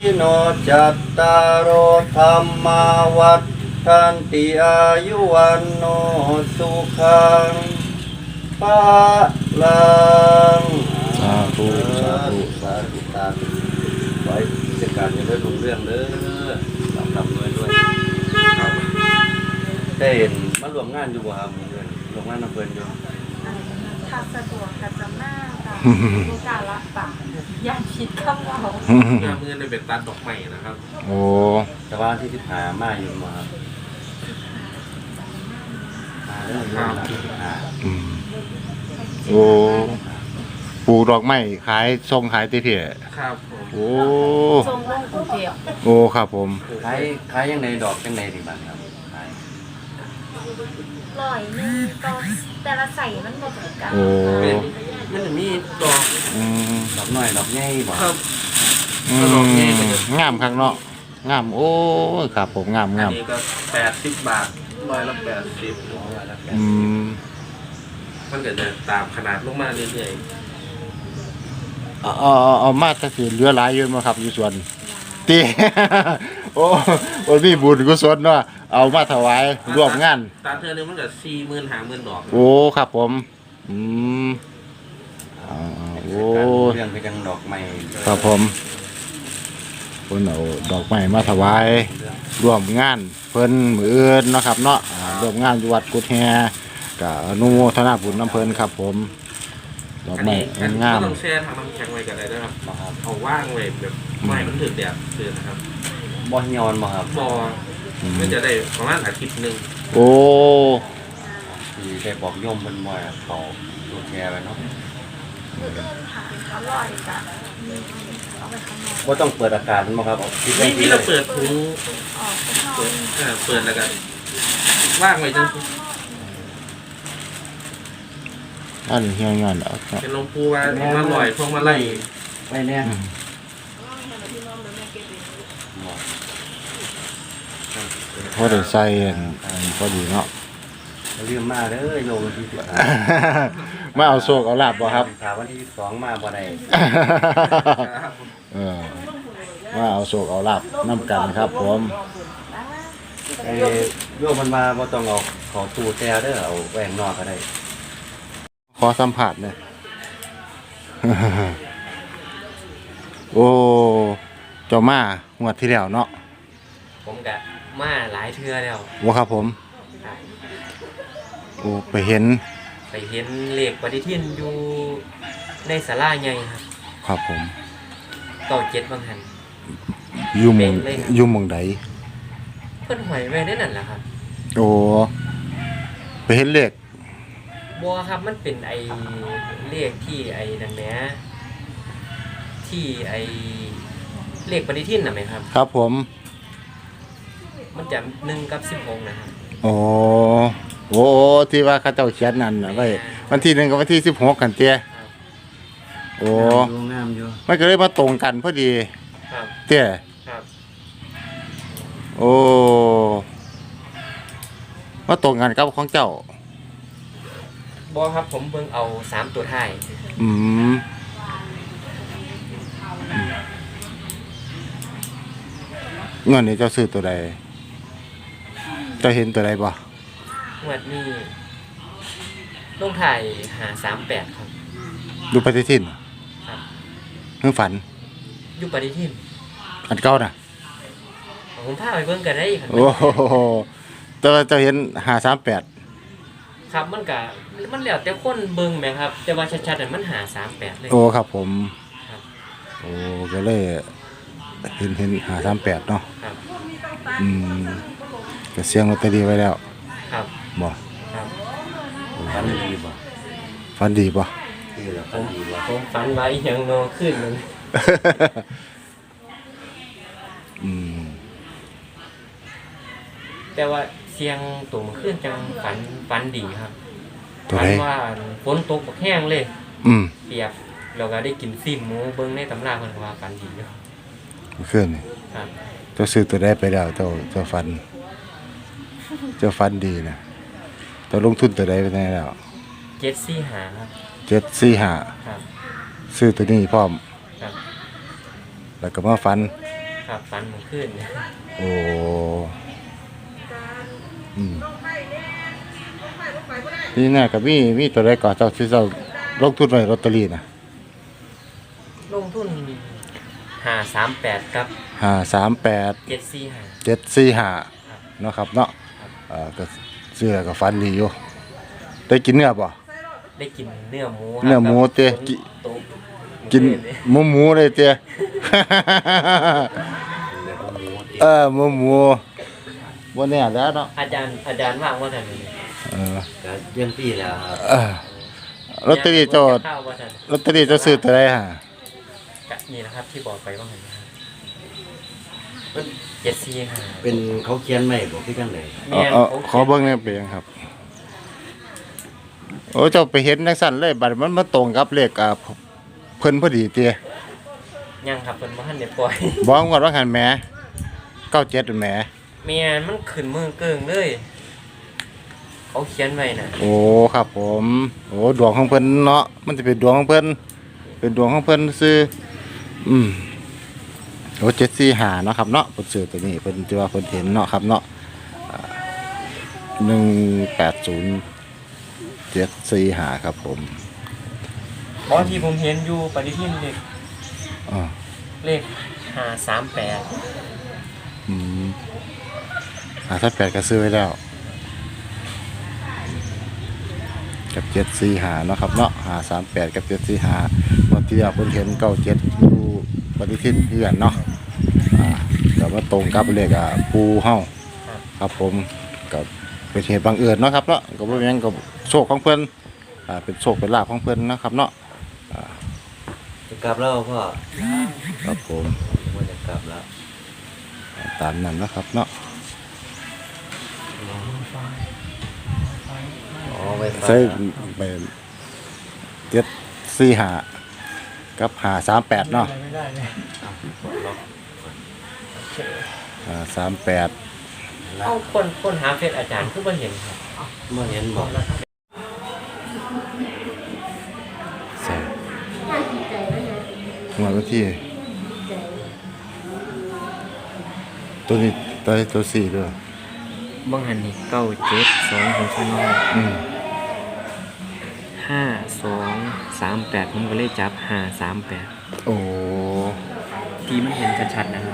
ทิโนจัตตารโอธรรมาวัฏทันติอายุวันโนสุขังปะลังสาธุสาธุสาธุสาธุไว้เสียการยังได้รุ่งเรื่องเด้อลำลำด้วยด้วยได้เห็นมารวมงานอยู่บ่ครับเพื่อนรวมงานน้ำเพิ่นอยู่ ถ้าสะดวกกับจะมาค่ะมีการรับปากอยากคิดคำเรางานมือในเป็นตัดดอกไม้นะครับโอ้แต่ว่าที่ที่หามาอยู่มาครับมาเรื่องงานที่ที่หาอืมโอ้ปลูกดอกไม้ขายส่งขายติเพียครับผมโอ้ทรงลงกรุงเทพโอ้ครับผมขายขายยังไงดอกยังไงดีบ้างครับ ขายร้อยหนึงก็แต่ละใส่มันบ่เหมือนกันโอ้เป็นมันจะมีดอกอืมดอกน้อยดอกใหญ่บ่ครับ อืมงามข้างเนาะงามโอ้ยครับผมงามอันงามนี้ก็แปดสิบบาทร้อยละแปดสิบอืมมันก็จะตามขนาดลงมาเรื่อยเอาเอาเอาเอามาถ้าสิเหลือหลายอยู่มาครับอยู่สวนตี โอ้โอ้มีบุญกุศลเนาะเอามาถวายๆร่วมงาน ตามเธอเนี่ยมันก็สี่หมื่นห้าหมื่นดอกโอ้ครับผม อืมอ่าโอ้เรื่องก็ยังดอกไม้ครับผมเพิ่นเอาดอกไม้มาถวายร่วมงานเพิ่นมืออื่นเนาะครับเนาะอ่าร่วมงานอยู่วัดกุดแฮกับอนุโมทนาบุญน้ำเพิ่นครับ ผมดอกอันไม้นี้อันนี้งามก็ต้องแช่ทางน้ำแข็งไว้กันเลยนะครับนะครับเอาว่างไว้แบบไม่ให้มันถึงแดดเตือนนะครับ บ่ยอนบ่ครับบอมันจะได้ประมาณอาทิตย์หนึ่งโอ้ที่ได้บอกโยมเพิ่นบ่ให้เขาดูแชร์ไว้เนาะคือเดินผ่านเขาลอยกันเอาไปข้างนอกบ่ต้องเปิดอากาศมันบ่ครับเอาที่นี่ที่นี่เราเปิดถุงออกไปข้างนอกเปิดเออเปิดแล้วก็ว่างไว้จนอันนี้เฮียงานเอาครับ เป็นหลวงปู่ว่ามาลอยพวงมาไล่ไว้แน่บ่ พอได้ใส่อันอันพอดีเนาะ อย่าลืมมาเด้อโยมวันที่15มาเอาโชคเอาลาบบ่ครับถ้าวันที่12มาบ่ได้เออมาเอาโชคเอาลาบน้ำกันครับผมเอ้ยโยมมันมาบ่ต้องเอาของตู้แช่เด้อเอาแหวนนอกก็ได้ขอสัมผัสเนี่อย โอ้เจ้ามางวดที่แล้วเนาะ ผมกะมาหลายเทื่อแล้วว่าครับผมครับโอ้ไปเห็นไปเห็นเลขปฏิทินอยู่ในศาลาใหญ่ครับครับผมเก้าเจ็ดบางหัน อยู่หมองเป็นเลยครับอยู่หมองใดเพิ่นหอยไว้ได้นั่นแหละครับโอ้ไปเห็นเลขบัวครับมันเป็นไอเลขที่ไอ้นั่นแหละที่ไอเลขปฏิทินน่ะไหมครับ ครับผม มันจะหนึ่งกับสิบหกนะครับ โอ้โอ้ที่ว่าเข้าเจ้าเขียนนั่นน่ะไว้วันที่หนึ่งกับวันที่สิบหกกันเตี้ยครับโอ้ดูงามอยู่มันก็เลยมาตรงกันพอดีครับ เตี้ยครับ โอ้มาตรงกันกับของเจ้าบัวครับผมเบิ่งเอาสามตัวท้ายอืมเงินนี้เจ้าซื้อตัวใดเจ้าเห็นตัวใดบ่งวดนี้ลงถ่ายหาสามแปดครับ ดูปฏิทินครับ เพิ่งฝัน อยู่ปฏิทินอันเก่าน่ะ ผมพาไปเบิ่งกันได้ครับ โอ้โหแต่ว่าเจ้าเห็นหาสามแปดครับมันก็มันแล้วแต่คนเบิ่งแหมครับ แต่ว่าชัดๆน่ะมันหา38เลย โอ้ครับผม ครับ โอ้ก็เลยเห็นเห็นหาสามแปดเนาะครับ อืม ก็เสียงลอตเตอรี่ไว้แล้วครับบ่ครับฝันดีบ่ฝันดีบ่คือแล้วฝันดีบ่ผมฝันว่าอีหยังโนขึ้นหนึงอืมแต่ว่าเสียงตุ่มขึ้นจังฝันฝันดีครับตัวฝัใดว่าฝนตกบักแห้งเลย อืมเปียกเราก็ได้กินซิมหมูเบิ่งในตำราเพิ่นก็ว่าฝันดีอยู่เมื่อคืนนี่ครับ เจ้าซื้อตัวใดไปแล้วเจ้าเจ้าฝัน เจ้าฝันดีนะเจ้าลงทุนตัวใดไปไหนแล้ว745ครับเจ็ดสี่ห้าครับซื้อตัวนี้พร้อม ครับแล้วก็มาฝัน ครับฟันมันขึ้นโอ้อืมนี่น่ะกับมีมีตัวใดก่อนเจ้าที่เจ้าลงทุนไว้ลอตเตอรี่นะลงทุนหาสามแปดครับห้าสามแปดเจ็ดสี่หา เจ็ดสี่ห้าเนาะครับเนาะเอ่อก็เสื้อกับฟันดีอยู่ได้กินเนื้อป่ะ ได้กินเนื้อหมูเนื้อหมูเจ๊กิกินหมูหมูเลยเจ้เออหมูหมูบ่แน่แล้วเนาะอาจารย์อาจารย์ว่างว่าท่านเออก็เยี่ยมปีแล้วครับเออลอตเตอรี่เจ้าข้าวว่าท่านลอตเตอรี่เจ้าซื้อตัวใดฮะกะนี่นะครับที่บอกไปว่าไงนะครับ เจ็ดสี่หาเป็นเขาเขียนไม่บอกที่จังไหนเอาเอาขอเบิ่งแหน่เปียงครับ โอ้เจ้าไปเห็นจังซั่นเลยบัดมันมาตรงกับเลขอ่าเพิ่นพอดีเตี้ยยังครับเป็นบ้านเด็ปล่อยบ่งวดว่าหันแหม97แหมเมียนมันขึ้นมือเกิงเลยเขาเขียนไว้น่ะโอ้ครับผม โอ้ดวงของเพิ่นเนาะมันจะเป็นดวงของเพิ่นเป็นดวงของเพิ่นซื้ออืม โอ้745เนาะครับเนาะเพิ่นซื้อตัวนี้เพิ่นที่ว่าเพิ่นเห็นเนาะครับเนาะอ่า180 745ครับผมบอที่ผมเห็นอยู่ปฏิทินเลขอ่าเลขหาสามแปดอืมหาถ้าแปดก็ซื้อไว้แล้วกับเจ็ดสี่หาเนาะครับเนาะหาสามแปดกับเจ็ดสี่หาวันที่เราเพิ่นเห็นเก้าเจ็ดอยู่ปฏิทินเพื่อนเนาะอ่า แต่ว่าตรงกับเลขอะปูเฮาครับผมกับเป็นเหตุบังเอิญเนาะครับเนาะก็บ่แม่นกับโชคของเพิ่นอ่าเป็นโชคเป็นลาภของเพิ่นเนาะครับเนาะจะกลับแล้วพ่อครับผมว่าจะกลับแล้วตามนั้นเนาะครับเนาะอ๋อไปฟังใช้ไปเจ็ดสี่หากับหาสามแปดเนาะหา สามแปดเอาคนคนหาเฟซอาจารย์คือบ่เห็นครับเมื่อเห็นบอกใส่หัวก็ที่ ตัวนี้ตัวนี้ตัวสี่ด้วยบังหันนี่เก้าเจ็ดสองผมชันว่าอืมห้าสองสามแปดผมก็เลยจับห้าสามแปดโอ้ ที่มันเห็นชัดๆนะครับ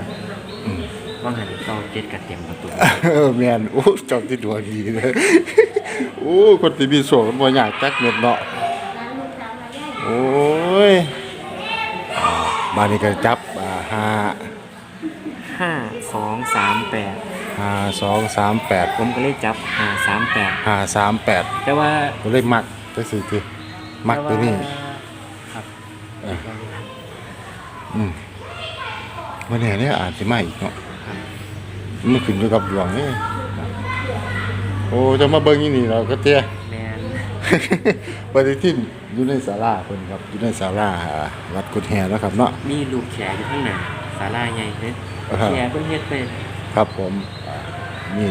อืมบังหันนี่เก้าเจ็ดกับเต็มประตูเออแมนโอ้จอมที่ดวงดีเลยโอ้คนที่มีโชคมันบ่อยากจักเม็ดเนาะโอ้ยอ่าบ้านนี้ก็จับอ่าห้าห้าสองสามแปดห้าสองสามแปดผมก็เลยจับห้าสามแปดห้าสามแปดแต่ว่าก็เลยมักตัวสี่ทีมักตัวนี้ครับเอออืมวันนี้เนี่ยอาจจะมาอีกเนาะ มันขึ้นอยู่กับดวงนี่โอ้จะมาเบิ่งยี่นี่เราก็เตี้ยแมนปฏิทินอยู่ในศาลาเพิ่นครับอยู่ในศาลาวัดกุฎแฮแล้วครับเนาะมีลูกแขอยู่ข้างหน้าศาลาใหญ่เด้อ่าฮะแขเพิ่นเฮ็ดไปครับผมอ่านี่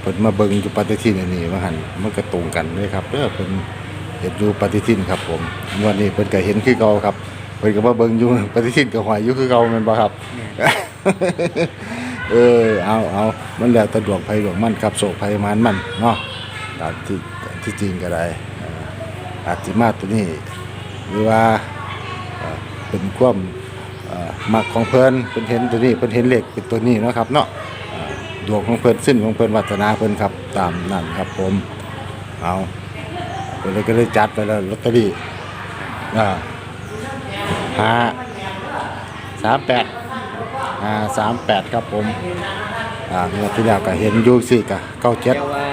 เพิ่นมาเบิ่งอยู่ปฏิทินอันนี้ว่าหั่นมันก็ตรงกันเลยครับเด้อเพิ่นเห็นอยู่ปฏิทินครับผมงวันนี้เพิ่นก็เห็นคือเก่าครับ เพิ่นก็มาเบิ่งอยู่ปฏิทินก็หอยอยู่คือเก่าแม่นบ่ครับ เออเอาเอามันแล้วแต่ดวงไผดวงมันครับโศกไผมันมันเนาะตามที่ที่จริงก็ได้เอ่ออาจสิมาตัวนี้หรือว่าเอ่อเป็นความเอ่อมักของเพิ่นเพิ่นเห็นตัวนี้เพิ่นเห็นเลขเป็นตัวนี้เนาะครับเนาะเอ่อดวงของเพิ่นสิ้นของเพิ่นวัฒนาเพิ่นครับตามนั่นครับผมเอาเพิ่นเลยก็เลยจัดไปแล้วลอตเตอรี่อ่า ห้าสามแปดห้าสามแปดครับผมอ่างวดที่แล้วก็เห็นอยู่สิกะเก้าเจ็ดแต่ว่า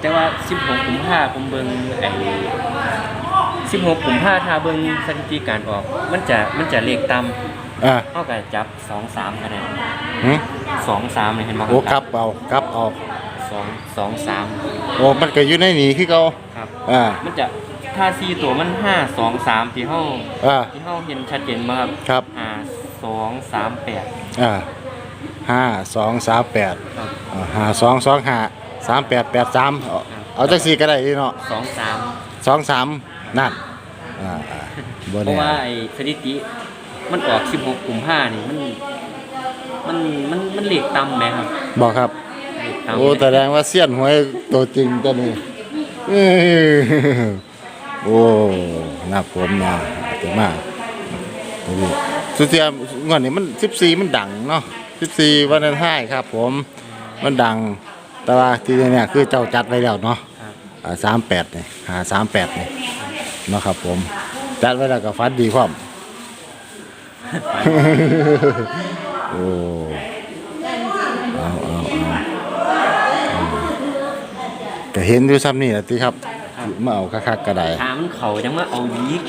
แต่ว่า16กุมภาผมเบิ่งไอ้16กุมภาถ้าเบิ่งสถิติการออก มันจะมันจะเลขต่ำอ่าเท่ากับจับ2 3ก็ได้หึ2 3นี่เห็นบ่โอ้กลับเอากลับเอา2 2 3โอ้มันก็อยู่ในนี้คือเก่าครับ อ่ามันจะ ถ้า4ตัวมัน5 2 3ที่เฮาอ่า ที่เฮาเห็นชัดเจนบ่ครับครับ5 2 3 8อ่าห้าสองสามแปดครับห้าสองสองห้าสามแปดแปดสามเอาเอาจักสี่ก็ได้เนาะ2 3สองสามนั่นอ่าอ่าบ่เพแน่ราะว่าไอ้สถิติมันออก16กุมภานี่มันมันมันมันเหล็กต่ำไหมครับบอกครับเหล็กต่ำโอ้แสดงว่าเสี้ยนหวยตัวจริงตัวนี้เอ้ย โอ้นับผมมาถึงมากตัวนี้สุดเทียมงอนนี้มัน14มันดังเนาะ14วันนั้นให้ครับ ผมมันดัง แต่ว่าที่เนี่ยคือเจ้าจัดไว้แล้วเนาะสามแปดเนี่ยหาสามแปดเนี่ยเนาะครับ ผม จัดไว้แล้วก็ฟันดีความโอ้เอาเอาเอาก็เห็นอยู่ซ้ำนี่แหละที่ครับ มาเอาคักๆก็ได้ถามมันเขายังมาเอายีก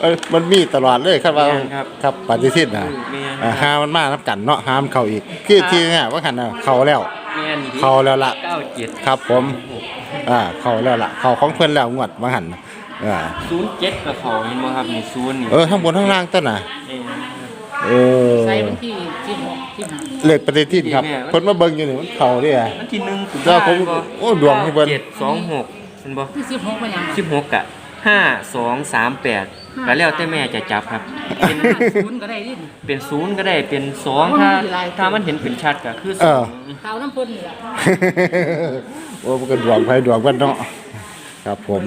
เอ้ยมันมีตลอดเลยครับว่าแม่นครับ ครับปฏิทินนะแม่นครับอ่าห้ามันมานับกันเนาะห้ามเขาอีก คือที่เนี่ยว่าขันน่ะเขาแล้ว แม่นี่เขาแล้วล่ะ เก้าเจ็ดครับผม อ่า เขาแล้วล่ะ เขาของเพื่อนแล้วงวดว่าหันน่ะอ่า ศูนย์เจ็ดกับเขาเห็นบ่ครับนี่ศูนย์นี่เออข้างบนข้างล่างต้นน่ะ เองครับเออ ใส่วันที่ที่หกที่ห้าเลขปฏิทินครับ เพิ่นมาเบิ่งอยู่นี่มันเขาเด้อวันที่หนึ่งกุมเจ้าผมภาพันธ์โอ้ดวงให้เพิ่น เจ็ดสองหก เป็นบ่ที่สิบหกมันยังสิบหกอะห้าสองสามแปดก็แล้วแต่แม่จะจับครับ เป็นศูนย์ก็ได้ดิเป็นศูนย์ก็ได้เป็นสองถ้าถ้ามันเห็นเป็นชัดก็คือเอสอองข่าวน้ำพ่นนี่แหละโอ้มันก็ดวงไผดวงมันเนาะครับผม